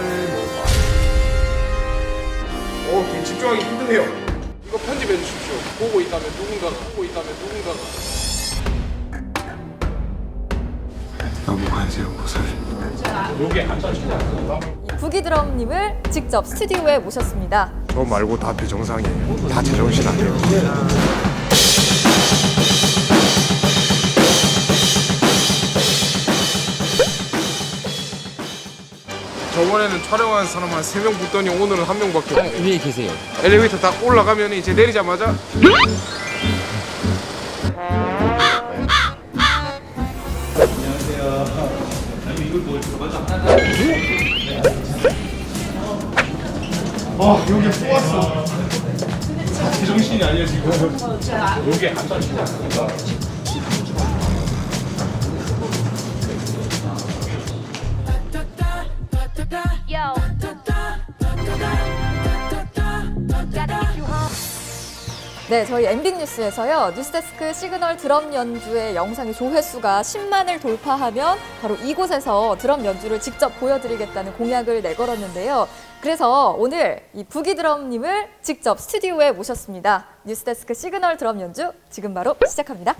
모발. 어, 되게 집중하기 힘드네요. 이거 편집해 주십시오. 보고 있다면 누군가가, 보고 있다면 누군가가. 넘어가세요, 모살. 요게 안 짜증나. 부기드럼님을 직접 스튜디오에 모셨습니다. 저 말고 다 비정상이에요. 다 제정신 아니에요. 저번에는 촬영한 사람 한 3명 붙더니 오늘은 한 명밖에 없네 위에 계세요. 엘리베이터 딱 올라가면 이제 내리자마자 네, 저희 MB 뉴스에서요. 뉴스데스크 시그널 드럼 연주의 영상의 조회수가 10만을 돌파하면 바로 이곳에서 드럼 연주를 직접 보여드리겠다는 공약을 내걸었는데요. 그래서 오늘 이 부기 드럼님을 직접 스튜디오에 모셨습니다. 뉴스데스크 시그널 드럼 연주 지금 바로 시작합니다.